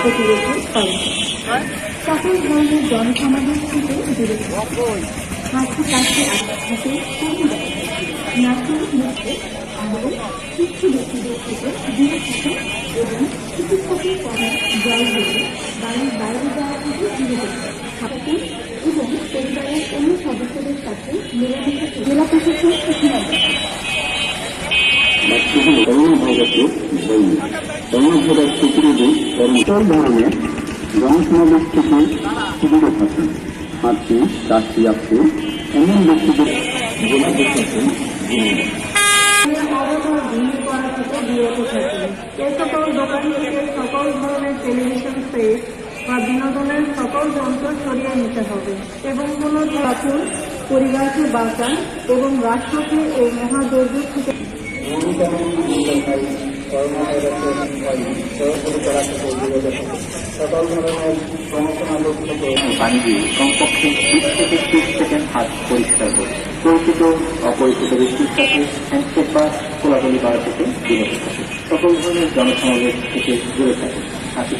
প্রতিরোধ করে সকল ধরনের জনসমাবেশ থেকে দূরে হাসি কাছে আত্মঘাতে কমে নাচের মুখে আরও শিশু ব্যক্তিদের থেকে দূরে থাকে এবং চিকিৎসকের পড়ার জল হলে বাড়ির বাইরে যাওয়া থেকে দূরে থাকে থাকে এবং পরিবারের অন্য সদস্যদের সাথে মেলামেশা। জেলা প্রশাসন সূচনা করোনা ভাইরাস প্রতিরোধে সকল ধরনের জনসমাবেশ থেকে দূরে থাকুন। হাঁটতে কাশি আসতে এমন ব্যক্তিদের জেলা প্রশাসন থেকে দোকান থেকে সকল ধরনের টেলিভিশন সেট বা বিনোদনের সকল যন্ত্র সরিয়ে নিতে হবে এবং কোনো রাখুন পরিবারকে বাঁচান এবং রাষ্ট্রকে এই মহাদুর্যোগ থেকে করা থেকে সকল ধরনের থেকে দিয়ে কমপক্ষে বিশ থেকে ত্রিশ সেকেন্ড হাত পরিষ্কার করুন। পরিচিত অপরিচিত ব্যক্তির সাথে করা থেকে সকল ধরনের জনসমাবেশ থেকে দূরে হাসি